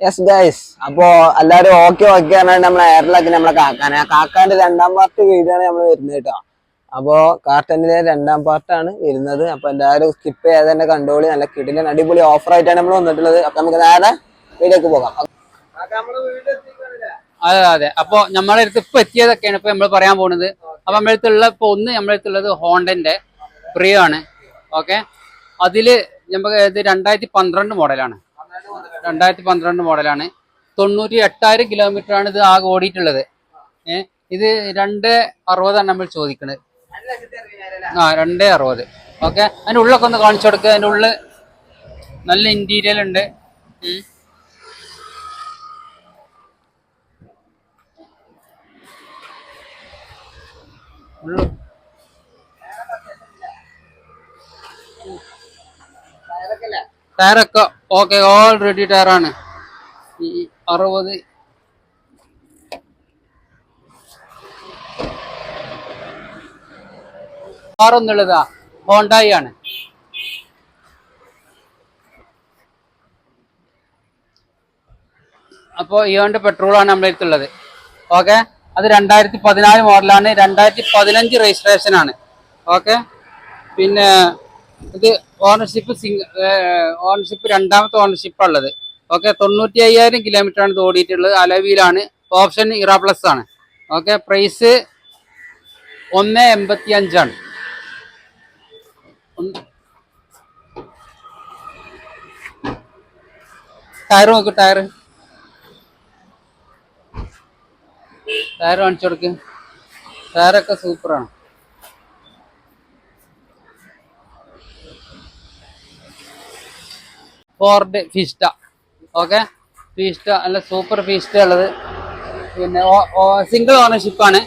Yes guys അപ്പോ എല്ലാരും okay okay പറഞ്ഞാൽ നമ്മളെ എയർലാക്കി നമ്മളെ കാക്കാനെ. കാക്കാന്റെ രണ്ടാം പാർട്ട് വീഡിയോ ആണ് നമ്മൾ വരുന്നത് കേട്ടോ. അപ്പോ കാർട്ടനിലെ രണ്ടാം പാർട്ടാണ് വരുന്നത്. അപ്പൊ എല്ലാവരും സ്കിപ്പ് ചെയ്യാതെ തന്നെ കണ്ടോളി. നല്ല കിടിലൻ അടിപൊളി ഓഫർ ആയിട്ടാണ് നമ്മൾ വന്നിട്ടുള്ളത്. അപ്പൊ നമുക്ക് നേരെ വീഡിയോക്ക് പോകാം. അതെ അതെ. അപ്പൊ നമ്മളെ അടുത്ത് ഇപ്പൊ എത്തിയതൊക്കെയാണ് ഇപ്പൊ നമ്മൾ പറയാൻ പോകുന്നത് അപ്പൊ നമ്മുടെ അടുത്തുള്ള ഇപ്പൊ ഒന്ന് നമ്മുടെ അടുത്തുള്ളത് ഹോണ്ടന്റെ പ്രിയോ ആണ്. ഓക്കെ അതിൽ നമുക്ക് ഇത് രണ്ടായിരത്തി പന്ത്രണ്ട് മോഡലാണ് രണ്ടായിരത്തി പന്ത്രണ്ട് മോഡലാണ്. തൊണ്ണൂറ്റി എട്ടായിരം കിലോമീറ്റർ ആണ് ഇത് ആകെ ഓടിയിട്ടുള്ളത്. ഏഹ് ഇത് രണ്ട് അറുപതാണ് നമ്മൾ ചോദിക്കുന്നത് ആ രണ്ട് അറുപത്. ഓക്കെ അതിന്റെ ഉള്ളൊക്കെ ഒന്ന് കാണിച്ചു കൊടുക്കുക അതിന്റെ ഉള്ളിൽ നല്ല ഇന്റീരിയൽ ഉണ്ട്. ഉള്ളു ടയറൊക്കെ ഓക്കെ ഓൾ റെഡി ടയറാണ്. ഈ അറുപത് ആറൊന്നുള്ളതാ ഹോണ്ടായി ആണ്. അപ്പോൾ ഇയോണ്ട് പെട്രോളാണ് നമ്മുടെ അടുത്തുള്ളത് ഓക്കെ അത് രണ്ടായിരത്തി പതിനാല് മോഡലാണ് രണ്ടായിരത്തി പതിനഞ്ച് രജിസ്ട്രേഷൻ ആണ്. ഓക്കെ പിന്നെ ഇത് ഓണർഷിപ്പ് സിംഗ് ഓണർഷിപ്പ് രണ്ടാമത്തെ ഓണർഷിപ്പ് ഉള്ളത്. ഓക്കെ തൊണ്ണൂറ്റി അയ്യായിരം കിലോമീറ്റർ ആണ് ഇത് ഓടിയിട്ടുള്ളത്. അലവിയിലാണ്. ഓപ്ഷൻ ഇറ പ്ലസ് ആണ്. ഓക്കെ പ്രൈസ് ഒന്ന് എൺപത്തി അഞ്ചാണ് ടയർ നോക്ക് ടയർ ടയർ കാണിച്ചു കൊടുക്ക്. ടയറൊക്കെ സൂപ്പറാണ് ഫോർഡ് ഫിസ്റ്റ ഓക്കെ ഫിസ്റ്റ നല്ല സൂപ്പർ ഫിസ്റ്റ ഉള്ളത്. പിന്നെ സിംഗിൾ ഓണർഷിപ്പ് ആണ്.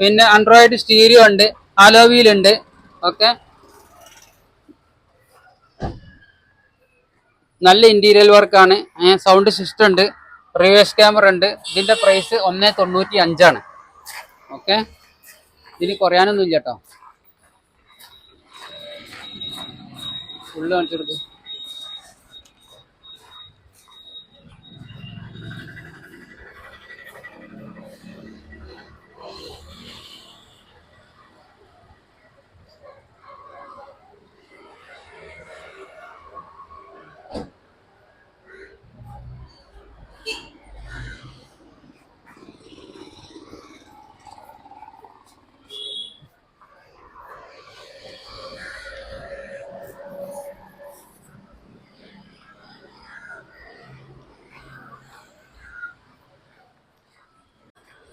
പിന്നെ ആൻഡ്രോയിഡ് സ്റ്റീരിയോ ഉണ്ട് അലോവീൽ ഉണ്ട്. ഓക്കെ നല്ല ഇന്റീരിയൽ വർക്കാണ് സൗണ്ട് സിസ്റ്റം ഉണ്ട് റിവേഴ്സ് ക്യാമറ ഉണ്ട്. ഇതിന്റെ പ്രൈസ് ഒന്ന് തൊണ്ണൂറ്റി അഞ്ചാണ് ഓക്കെ ഇതിന് കുറയാനൊന്നും ഇല്ല കേട്ടോ ഉള്ളു കാണിച്ചെടുക്ക്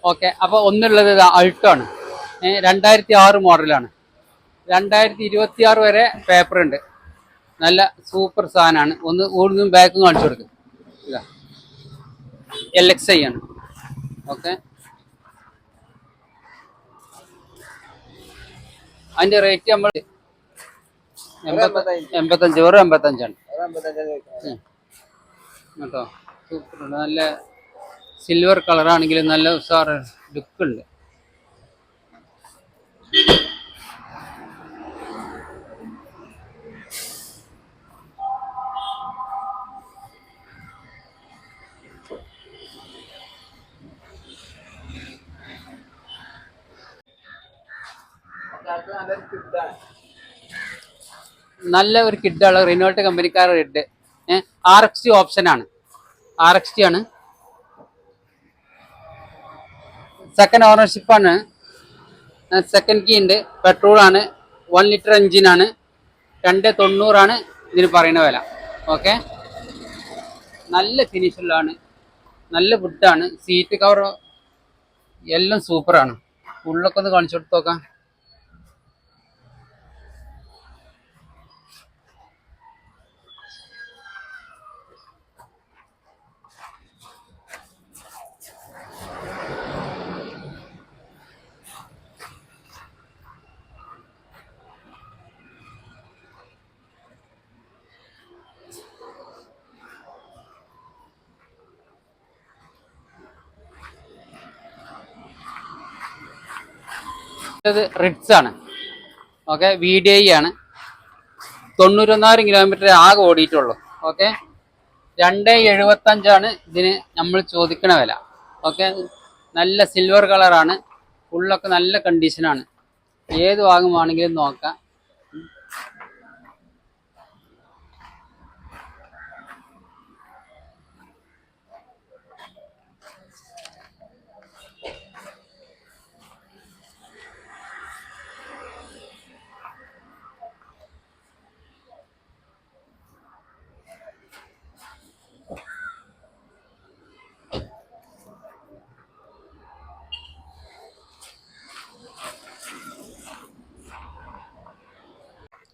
ഓക്കെ അപ്പോൾ ഒന്നുള്ളത് ഇത് അൾട്ടോ ആണ്. രണ്ടായിരത്തി ആറ് മോഡലാണ്. രണ്ടായിരത്തി ഇരുപത്തി ആറ് വരെ പേപ്പർ ഉണ്ട്. നല്ല സൂപ്പർ സാധനമാണ്. ഒന്ന് കൂടുതലും ബാക്കും കാണിച്ചു കൊടുക്കും. ഇതാ. എൽ എക്സ് ഐ ആണ്. ഓക്കെ. അതിന്റെ റേറ്റ് നമ്മൾ എൺപത്തഞ്ച് വെറും എൺപത്തഞ്ചാണ്. കേട്ടോ? സൂപ്പർ നല്ല സിൽവർ കളറാണെങ്കിലും നല്ല ഉഷാറ് ലുക്ക് ഉണ്ട്. നല്ല ഒരു കിഡാണ് Renault കമ്പനിക്കാരുടെ Kwid R X T option ആണ്. ആർ എക്സ് ടി ആണ്. സെക്കൻഡ് ഓണർഷിപ്പാണ് സെക്കൻഡ് കീ ഉണ്ട്. പെട്രോൾ ആണ്. വൺ ലിറ്റർ എഞ്ചിനാണ് രണ്ട് തൊണ്ണൂറാണ് ഇതിന് പറയുന്ന വില. ഓക്കെ നല്ല ഫിനിഷുള്ളതാണ് നല്ല വുഡാണ് സീറ്റ് കവർ എല്ലാം സൂപ്പറാണ് ഉള്ളൊക്കെ ഒന്ന് കാണിച്ചു കൊടുത്ത് നോക്കാം. ഇത് റിഡ്സ് ആണ്. ഓക്കെ വി ഡി ഐ ആണ്. തൊണ്ണൂറ്റൊന്നായിരം കിലോമീറ്റർ ആകെ ഓടിയിട്ടുള്ളൂ. ഓക്കെ രണ്ട് എഴുപത്തഞ്ചാണ് ഇതിന് നമ്മൾ ചോദിക്കണ വില. ഓക്കെ നല്ല സിൽവർ കളറാണ് ഫുള്ളൊക്കെ നല്ല കണ്ടീഷനാണ് ഏത് വാങ്ങുവാണെങ്കിലും നോക്കാം.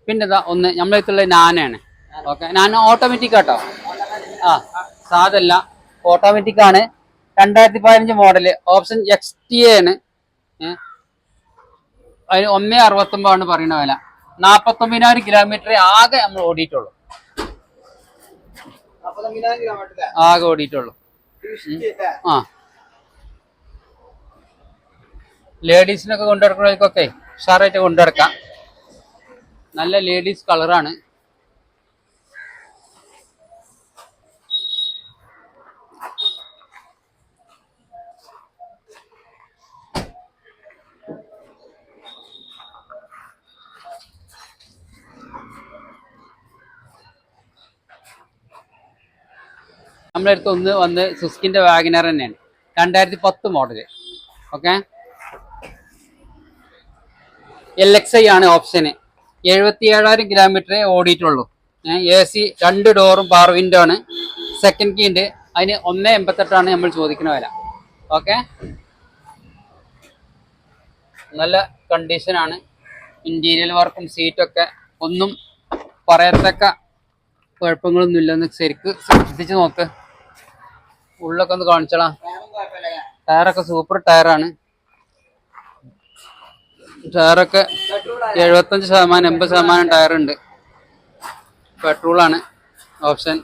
പിന്നെ ഇതാ ഒന്ന് നമ്മളെ അടുത്തുള്ള നാനാണ്. ഓക്കെ. നാന ഓട്ടോമാറ്റിക് ആട്ടോ. ആ സാധല്ല. ഓട്ടോമാറ്റിക് ആണ്. രണ്ടായിരത്തി പതിനഞ്ച് model option X T A ആണ്. അതിന് ഒന്നേ അറുപത്തൊമ്പതാണ് പറയുന്ന വില. നാപ്പത്തൊമ്പതിനായിരം കിലോമീറ്റർ ആകെ നമ്മൾ ഓടിയിട്ടുള്ളൂ. ആകെ ഓടിയിട്ടുള്ളൂ. ആ. ലേഡീസിനൊക്കെ കൊണ്ടുനടക്കുന്നവർക്കൊക്കെ ഉഷാറായിട്ട് കൊണ്ടുനടക്കാം. നല്ല ലേഡീസ് കളറാണ്. നമ്മുടെ അടുത്ത് ഒന്ന് വന്ന് സുസ്കിന്റെ വാഗനർ തന്നെയാണ്. രണ്ടായിരത്തി പത്ത് model okay? L X I ആണ് ഓപ്ഷന്. എഴുപത്തി ഏഴായിരം കിലോമീറ്ററേ ഓടിയിട്ടുള്ളൂ എ സി രണ്ട് ഡോറും പവർ വിൻഡോ ആണ്. സെക്കൻഡ് കീ ഉണ്ട്. അതിന് ഒന്ന് എൺപത്തെട്ടാണ് നമ്മൾ ചോദിക്കുന്ന വില. ഓക്കെ നല്ല കണ്ടീഷനാണ് ഇന്റീരിയൽ വർക്കും സീറ്റൊക്കെ ഒന്നും പറയത്തക്ക കുഴപ്പങ്ങളൊന്നും ഇല്ലെന്ന് ശരിക്ക് ശ്രദ്ധിച്ച് നോക്ക്. ഉള്ളൊക്കെ ഒന്ന് കാണിച്ചോളാം. ടയറൊക്കെ സൂപ്പർ ടയറാണ് ടയറൊക്കെ എഴുപത്തഞ്ച് ശതമാനം എൺപത് ശതമാനം ടയർ ഉണ്ട് പെട്രോളാണ് ഓപ്ഷൻ.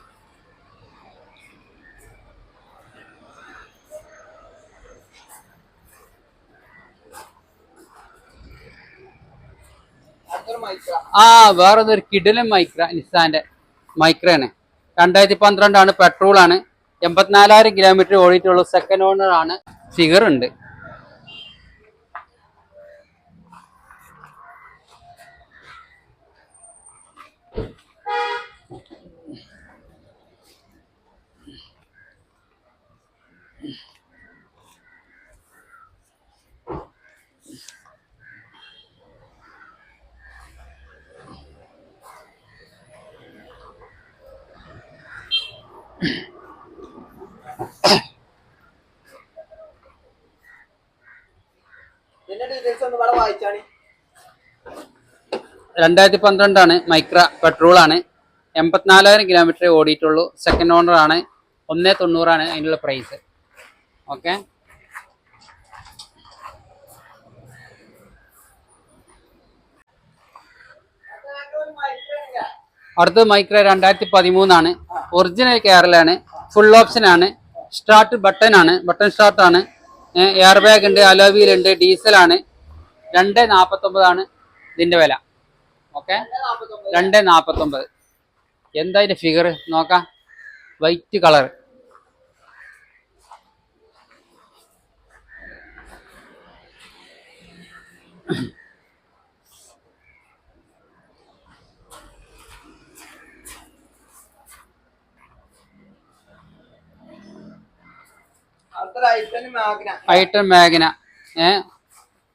ആ വേറെ ഒരു കിഡിലും മൈക്ര നിസാന്റെ മൈക്രയാണ്. രണ്ടായിരത്തി പന്ത്രണ്ടാണ് പെട്രോളാണ്. എൺപത്തിനാലായിരം കിലോമീറ്റർ ഓടിയിട്ടുള്ള സെക്കൻഡ് ഓണർ ആണ്. ഫിഗർ ഉണ്ട് ഇതിന്റെ ഡീറ്റെയിൽസ് ഒന്ന് ഇവിടെ വായിച്ചാണ്. രണ്ടായിരത്തി പന്ത്രണ്ടാണ് മൈക്ര പെട്രോളാണ്. എൺപത്തിനാലായിരം കിലോമീറ്റർ ഓടിയിട്ടുള്ളൂ. സെക്കൻഡ് ഓണർ ആണ്. ഒന്നേ തൊണ്ണൂറാണ് അതിനുള്ള പ്രൈസ് ഓക്കെ അടുത്തത് മൈക്ര രണ്ടായിരത്തി പതിമൂന്നാണ് ഒറിജിനൽ കേരളയാണ് ഫുൾ ഓപ്ഷൻ ആണ്. സ്റ്റാർട്ട് ബട്ടൺ ആണ്. ബട്ടൺ സ്റ്റാർട്ട് ആണ്. എയർ ബാഗ് ഉണ്ട് ഡീസൽ ആണ്. രണ്ട് നാൽപ്പത്തൊമ്പതാണ് ഇതിന്റെ വില. ഓക്കെ? രണ്ട് നാൽപ്പത്തൊമ്പത് എന്താ അതിന്റെ ഫിഗർ നോക്കാം. White colour I ten Magna. ഏ?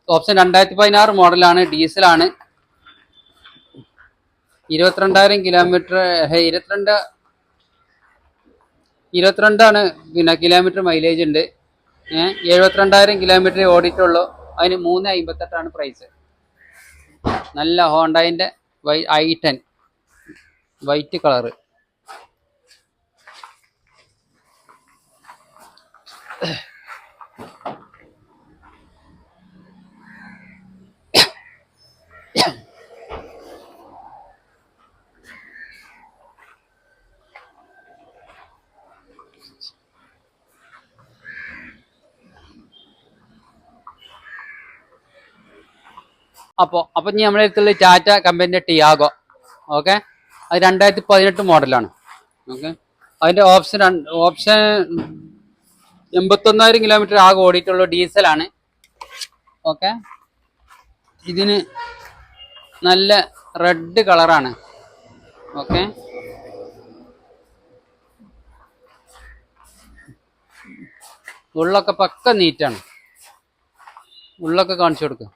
ഓപ്ഷൻ രണ്ടായിരത്തി പതിനാറ് മോഡലാണ് ഡീസലാണ് ഇരുപത്തിരണ്ടായിരം കിലോമീറ്റർ ഇരുപത്തിരണ്ട് ഇരുപത്തിരണ്ടാണ് പിന്നെ കിലോമീറ്റർ മൈലേജ് ഉണ്ട്. എഴുപത്തിരണ്ടായിരം കിലോമീറ്റർ ഓടിയിട്ടുള്ളൂ. അതിന് മൂന്ന് അമ്പത്തെട്ടാണ് പ്രൈസ് നല്ല ഹോണ്ടായിന്റെ Y I ten white colour അപ്പോൾ അപ്പം ഇനി നമ്മുടെ അടുത്തുള്ള ടാറ്റ കമ്പനിന്റെ ടിയാഗോ ഓക്കെ അത് രണ്ടായിരത്തി പതിനെട്ട് മോഡലാണ് ഓക്കെ അതിന്റെ ഓപ്ഷൻ ഓപ്ഷൻ എൺപത്തൊന്നായിരം കിലോമീറ്റർ ആകെ ഓടിയിട്ടുള്ള ഡീസലാണ് ഓക്കെ ഇതിന് നല്ല റെഡ് കളറാണ് ഓക്കെ ഉള്ളൊക്കെ പക്ക നീറ്റാണ് ഉള്ളൊക്കെ കാണിച്ചു കൊടുക്കുക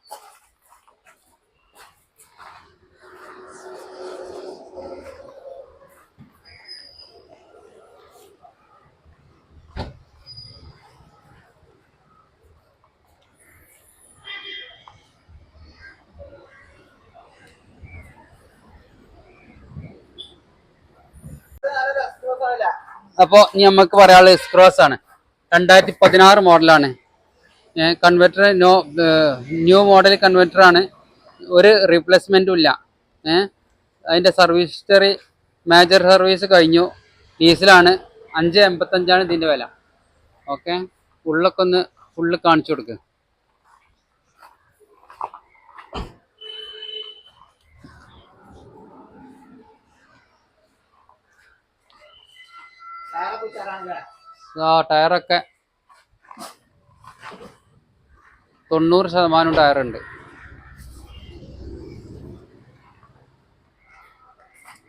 അപ്പോ ഇനി നമുക്ക് പറയാനുള്ള എക്സ്ക്രോസ് ആണ്. രണ്ടായിരത്തി പതിനാറ് മോഡലാണ് converter no new model converter ആണ്. ഒരു റീപ്ലേസ്മെന്റും ഇല്ല. ഏഹ് അതിന്റെ സർവീസ് ഹിസ്റ്ററി മേജർ സർവീസ് കഴിഞ്ഞു. ഡീസലാണ് അഞ്ച് എൺപത്തഞ്ചാണ് ഇതിന്റെ വില. ഓക്കെ ഉള്ളൊക്കെ ഒന്ന് ഫുള്ള് കാണിച്ചു കൊടുക്കുക ആ ടയറൊക്കെ തൊണ്ണൂറ് ശതമാനം ടയറുണ്ട്.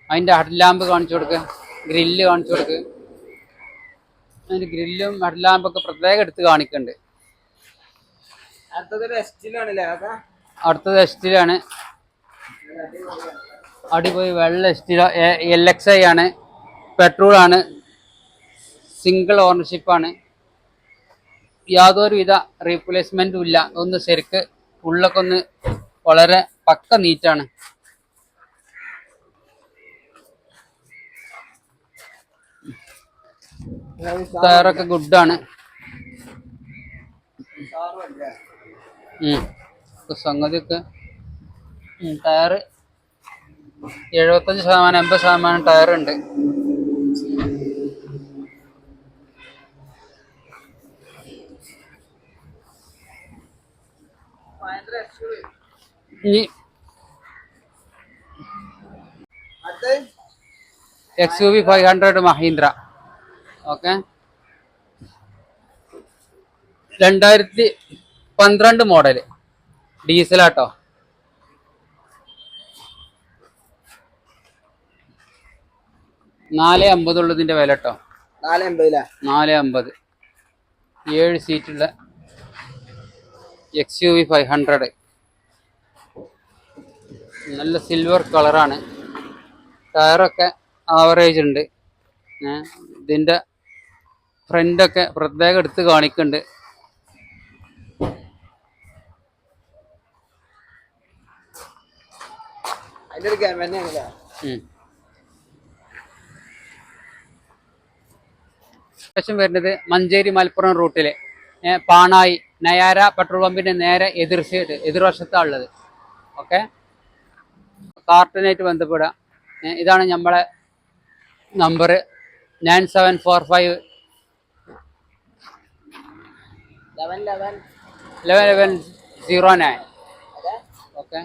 അതിന്റെ ഹെഡ്ലാമ്പ് കാണിച്ചു കൊടുക്കുക ഗ്രില്ല് കാണിച്ചു കൊടുക്ക്. അതിന്റെ ഗ്രില്ലും ഹെഡ്ലാമ്പൊക്കെ പ്രത്യേകം എടുത്ത് കാണിക്കുന്നുണ്ട് അടുത്തത് എസ്റ്റിലാണ് അടിപൊളി വെള്ള എസ്റ്റില എൽ എക്സ് ഐ ആണ് പെട്രോൾ ആണ്. സിംഗിൾ ഓണർഷിപ്പാണ് യാതൊരുവിധ റീപ്ലേസ്മെന്റും ഇല്ല. ഒന്ന് ശരിക്ക് ഉള്ളൊക്കെ ഒന്ന് വളരെ പക്ക നീറ്റാണ് ടയറൊക്കെ ഗുഡാണ് സംഗതിയൊക്കെ ടയറ് എഴുപത്തഞ്ച് ശതമാനം എൺപത് ശതമാനം ടയറുണ്ട്. ഇനി X U V five hundred Mahindra okay രണ്ടായിരത്തി പന്ത്രണ്ട് മോഡൽ ഡീസലാട്ടോ നാല് അമ്പതുള്ളതിന്റെ വില കേട്ടോ നാല് അമ്പതിലാ നാല് അമ്പത്. ഏഴ് സീറ്റുള്ള X U V five hundred നല്ല സിൽവർ കളറാണ് ടയറൊക്കെ ആവറേജ് ഉണ്ട്. ഇതിന്റെ ഫ്രണ്ടൊക്കെ പ്രത്യേകം എടുത്ത് കാണിക്കുന്നുണ്ട് ശേഷം വരുന്നത് മഞ്ചേരി മലപ്പുറം റൂട്ടിൽ പാണായി നയാര പെട്രോൾ പമ്പിന്റെ നേരെ എതിർ സൈഡ് എതിർവശത്താണ് ഉള്ളത്. ഓക്കെ കാർട്ടനായിട്ട് ബന്ധപ്പെടുക. ഇതാണ് നമ്മളെ number nine seven four five eleven eleven eleven eleven zero nine okay